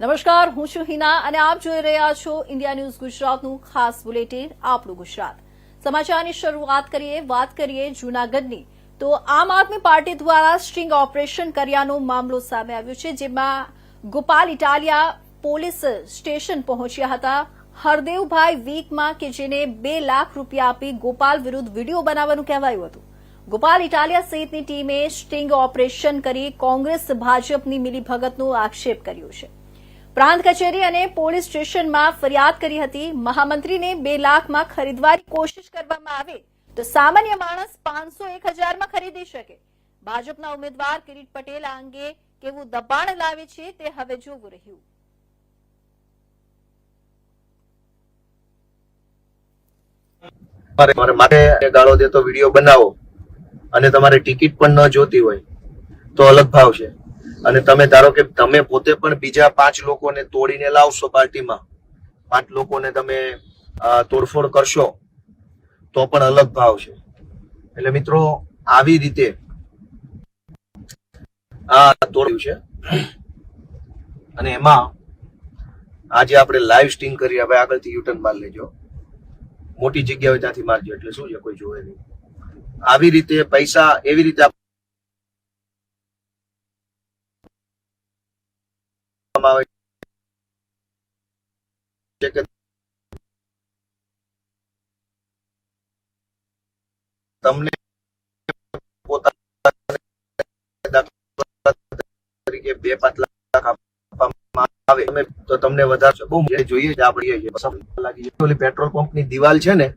નમસ્કાર, હું છું હિના અને આપ જોઈ રહ્યા છો ઇન્ડિયા ન્યૂઝ ગુજરાતનું ખાસ બુલેટિન, આપણું ગુજરાત. સમાચારની શરૂઆત કરીએ, વાત કરીએ જૂનાગઢની. તો આમ આદમી પાર્ટી દ્વારા સ્ટ્રિંગ ઓપરેશન કર્યાનો મામલો સામે આવ્યો છે, જેમાં ગોપાલ ઇટાલિયા પોલીસ સ્ટેશન પહોંચ્યા હતા. હરદેવભાઈ વીકમાં કે જેને બે લાખ રૂપિયા આપી ગોપાલ વિરુદ્ધ વીડિયો બનાવવાનું કહેવાયું હતું. ગોપાલ ઇટાલિયા સહિતની ટીમે સ્ટિંગ ઓપરેશન કરી કોંગ્રેસ, ભાજપની મિલીભગતનો આક્ષેપ કર્યો છે. પ્રાંત કચેરી અને પોલીસ સ્ટેશનમાં ફરિયાદ કરી હતી. મહામંત્રીને બે લાખમાં ખરીદવાની કોશિશ કરવામાં આવે તો સામાન્ય માણસ પાંચસો એક હજારમાં ખરીદી શકે. ભાજપના ઉમેદવાર કિરીટ પટેલ આ અંગે કેવું દબાણ લાવે છે તે હવે જોવું રહ્યું. મારે મારે મારે ગાળો દેતો વીડિયો બનાવો અને તમારે ટિકિટ પણ ન જોતી હોય તો અલગ ભાવ છે. અને તમે ધારો કે તમે પોતે પણ બીજા પાંચ લોકોને તોડીને લાવશો પાર્ટીમાં, પાંચ લોકોને તમે તોડફોડ કરશો, તો પણ અલગ ભાવ છે. એટલે મિત્રો, આવી રીતે, આ તોડ્યું છે. અને એમાં આજે આપણે લાઈવ સ્ટિંગ કરી હવે આગળથી યુટર્ન માર લેજો. મોટી જગ્યા હોય ત્યાંથી મારજો, એટલે શું છે, કોઈ જોવે નહીં. આવી રીતે પૈસા એવી રીતે આપવામાં આવે છે કે તમને તરીકે બે આવે. તમે તો તમને વધારે બહુ જોઈએ છે, આપણે લાગી ઓલી પેટ્રોલ પંપની દિવાલ છે ને,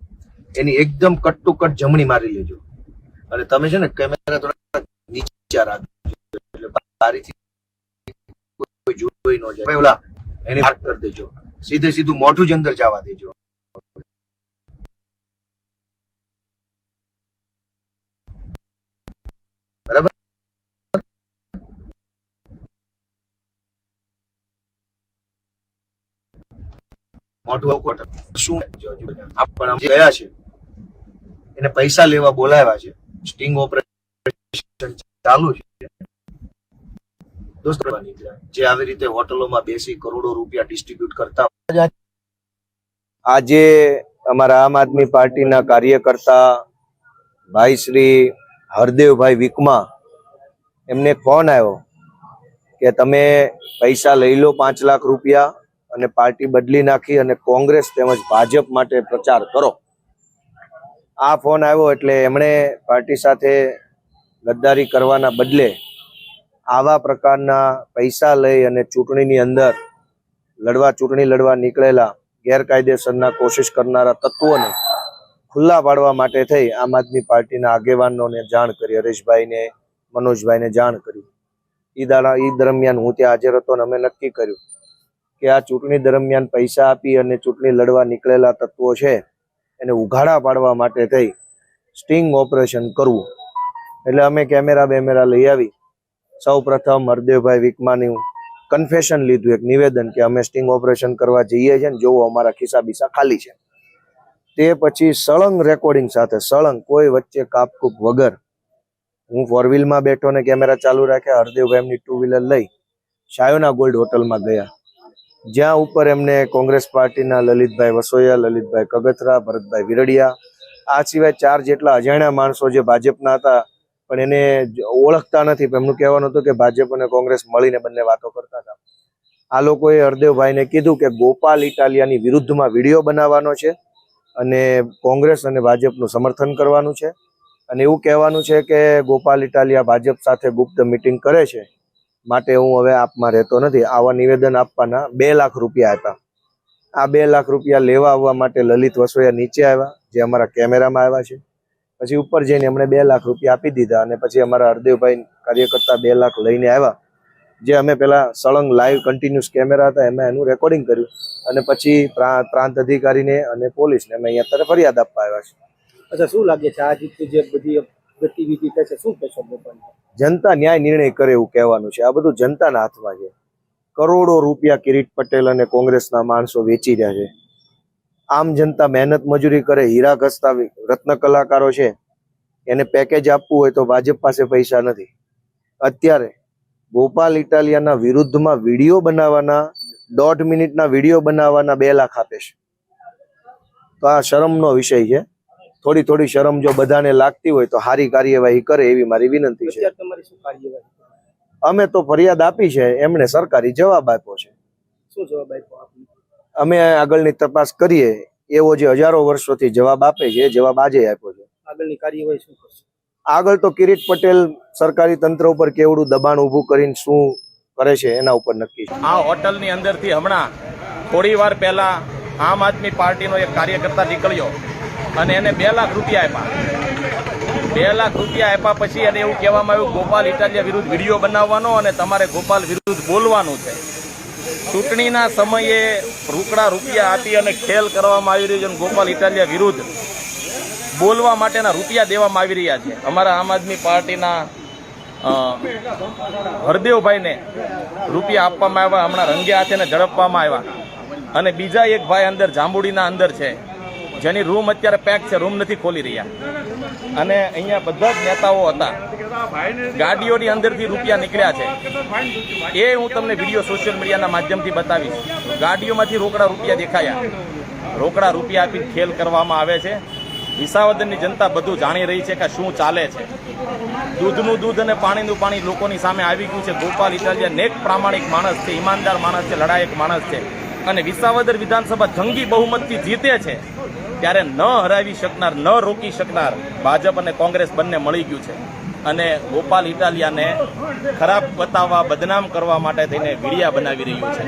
એની એકદમ કટ ટુ કટ જમણી મારી લેજો. અને તમે છે ને કેમેરા થોડા નીચે રાખજો. એટલે બારીથી જોઈ ન જાય. ઓલા, એની વાત કરી દેજો. સીધે સીધું મોઢું જ અંદર જવા દેજો. મોઢું આવું શું આપણ ગયા છે. એને પૈસા લેવા બોલાવ્યા છે. સ્ટિંગ ઓપરેશન ચાલુ છે. દોસ્તો, જે આવી રીતે હોટલોમાં બેસી કરોડો રૂપિયા ડિસ્ટ્રીબ્યુટ કરતા આજે અમારા આમ આદમી પાર્ટીના કાર્યકર્તા ભાઈ શ્રી હરદેવભાઈ વિકમા, એમને ફોન આવ્યો કે તમે પૈસા લઈ લો પાંચ લાખ રૂપિયા. અને પાર્ટી બદલી નાખી અને કોંગ્રેસ તેમજ ભાજપ માટે પ્રચાર કરો. આ ફોન આવ્યો એટલે એમણે પાર્ટી સાથે ગદ્દારી કરવાના બદલે આવા પ્રકારના પૈસા લઈ અને ચૂંટણીની અંદર લડવા, ચૂંટણી લડવા નીકળેલા ગેરકાયદેસરના કોશિશ કરનારા તત્વોને ખુલ્લા પાડવા માટે થઈ આમ આદમી પાર્ટીના આગેવાનોને જાણ કરી, હરેશભાઈને, મનોજભાઈને જાણ કરી. ઈ દાડા, ઈ દરમિયાન હું ત્યાં હાજર હતો અને અમે નક્કી કર્યું કે આ ચૂંટણી દરમિયાન પૈસા આપી અને ચૂંટણી લડવા નીકળેલા તત્વો છે, એને ઉઘાડા પાડવા માટે થઈ સ્ટિંગ ઓપરેશન કરવું. એટલે અમે કેમેરા બેમેરા લઈ આવી. સૌ પ્રથમ હરદેવભાઈ વિકમાની કન્ફેશન લીધું, એક નિવેદન કે અમે સ્ટિંગ ઓપરેશન કરવા જઈએ છીએ ને જોવો અમારા ખિસ્સા બિસ્સા ખાલી છે. તે પછી સળંગ રેકોર્ડિંગ સાથે, સળંગ કોઈ વચ્ચે કાપકૂપ વગર હું ફોર વ્હીલમાં બેઠો ને કેમેરા ચાલુ રાખ્યા, હરદેવભાઈ એમની ટુ વ્હીલર લઈ, શાયોના ગોલ્ડ હોટલમાં ગયા. જ્યાં ઉપર એમને કોંગ્રેસ પાર્ટીના લલિતભાઈ વસોયા, લલિતભાઈ કગથરા, ભરતભાઈ વિરડિયા, આ સિવાય ચાર જેટલા અજાણ્યા માણસો જે ભાજપના હતા, પણ એને ઓળખતા નથી. એમનું કહેવાનું હતું કે ભાજપ અને કોંગ્રેસ મળીને બંને વાતો કરતા હતા. આ લોકોએ હરદેવભાઈને કીધું કે ગોપાલ ઇટાલિયાની વિરુદ્ધમાં વીડિયો બનાવવાનો છે અને કોંગ્રેસ અને ભાજપનું સમર્થન કરવાનું છે. અને એવું કહેવાનું છે કે ગોપાલ ઇટાલિયા ભાજપ સાથે ગુપ્ત મિટિંગ કરે છે. માટે હું હવે આપમાં રહેતો નથી. આવા નિવેદન આપવાના બે લાખ રૂપિયા હતા આ બે લાખ રૂપિયા લેવા આવવા માટે લલિત વસોયા નીચે આવ્યા, જે અમારા કેમેરામાં આવ્યા છે. પછી ઉપર જઈને એમણે બે લાખ રૂપિયા આપી દીધા અને પછી અમારા હરદેવભાઈ કાર્યકર્તા બે લાખ લઈને આવ્યા. જે અમે પેલા સળંગ લાઈવ કન્ટિન્યુઅસ કેમેરા હતા, એમાં એનું રેકોર્ડિંગ કર્યું. અને પછી પ્રા- પ્રાંત અધિકારીને અને પોલીસને અમે અહીંયા અત્યારે ફરિયાદ આપવા આવ્યા છે અચ્છા, શું લાગે છે? આ રીતની જે બધી ગતિવિધિ થશે શું કહેશો જનતા ન્યાય નિર્ણય કરે એવું કહેવાનું છે. આ બધું જનતાના હાથમાં છે. કરોડો રૂપિયા કિરીટ પટેલ અને કોંગ્રેસના માણસો વેચી રહ્યા છે. આમ જનતા મહેનત મજૂરી કરે, હીરા ઘસતા રત્ન કલાકારો છે. એને પેકેજ આપવું હોય તો ભાજપ પાસે પૈસા નથી. અત્યારે ગોપાલ ઇટાલિયાના વિરુદ્ધમાં વીડિયો બનાવવાના, દોઢ મિનિટના વીડિયો બનાવવાના બે લાખ આપે છે. તો આ શરમનો વિષય છે. થોડી થોડી શરમ જો બધાને લાગતી હોય તો સારી કાર્યવાહી કરે એવી મારી વિનંતી છે. અત્યારે તમારી શું કાર્યવાહી અમે તો ફરિયાદ આપી છે એમણે સરકારી જવાબ આપ્યો છે. શું જવાબ આપ્યો અમે આગળની તપાસ કરીએ એવો જે હજારો વર્ષોથી જવાબ આપે છે એ જવાબ આજે આપ્યો છે. આગળની કાર્યવાહી શું કરશે? આગળ તો કિરીટ પટેલ સરકારી તંત્ર ઉપર કેવડું દબાણ ઊભું કરીને શું કરે છે એના ઉપર નક્કી છે. આ હોટલની અંદરથી હમણાં થોડી વાર પહેલા આમ આદમી પાર્ટીનો એક કાર્યકર્તા નીકળ્યો. અને એને બે લાખ રૂપિયા આપ્યા. બે લાખ રૂપિયા આપ્યા પછી એને એવું કહેવામાં આવ્યું, ગોપાલ ઇટાલિયા વિરુદ્ધ વીડિયો બનાવવાનો અને તમારે ગોપાલ વિરુદ્ધ બોલવાનું છે. ચૂંટણીના સમયે રોકડા રૂપિયા આપી અને ખેલ કરવામાં આવી રહ્યો છે અને ગોપાલ ઇટાલિયા વિરુદ્ધ બોલવા માટેના રૂપિયા દેવામાં આવી રહ્યા છે. અમારા આમ આદમી પાર્ટીના હરદેવભાઈને રૂપિયા આપવામાં આવ્યા, હમણાં રંગે હાથેને ઝડપવામાં આવ્યા. અને બીજા એક ભાઈ અંદર, જાંબુડીના અંદર છે. જેની રૂમ અત્યારે પેક છે રૂમ નથી ખોલી રહ્યા. અને અહીંયા બધા જ નેતાઓ હતા. ગાડીઓની અંદરથી રૂપિયા નીકળ્યા છે. એ હું તમને વીડિયો સોશિયલ મીડિયાના માધ્યમથી બતાવીશ. ગાડીઓમાંથી રોકડા રૂપિયા દેખાયા. રોકડા રૂપિયા આપી ખેલ કરવામાં આવે છે. વિસાવદરની જનતા બધું જાણી રહી છે કે શું ચાલે છે. દૂધનું દૂધ અને પાણીનું પાણી લોકોની સામે આવી ગયું છે. ગોપાલ ઇટાલિયા નેક પ્રામાણિક માણસ છે, ઈમાનદાર માણસ છે, લડાયક માણસ છે. અને વિસાવદર વિધાનસભા જંગી બહુમતથી જીતે છે. ત્યારે ન હરાવી શકનાર, ન રોકી શકનાર ભાજપ અને કોંગ્રેસ બંને મળી ગયું છે. અને ગોપાલ ઇટાલિયાને ખરાબ બતાવવા, બદનામ કરવા માટે થઈને વિડિયા બનાવી રહ્યું છે.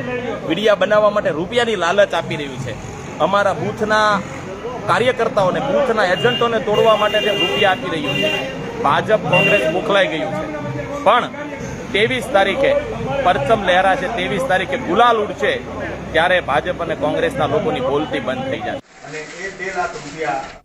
વિડિયા બનાવવા માટે રૂપિયાની લાલચ આપી રહ્યું છે. અમારા બૂથના કાર્યકર્તાઓને, બૂથના એજન્ટોને તોડવા માટે તે રૂપિયા આપી રહ્યું છે. ભાજપ, કોંગ્રેસ મોકલાઈ ગયું છે. પણ ત્રેવીસ તારીખે પરચમ લહેરાશે ત્રેવીસ તારીખે ગુલાલ ઉડશે, ત્યારે ભાજપ અને કોંગ્રેસના લોકોની બોલતી બંધ થઈ જશે. અને એ બે લાખ રૂપિયા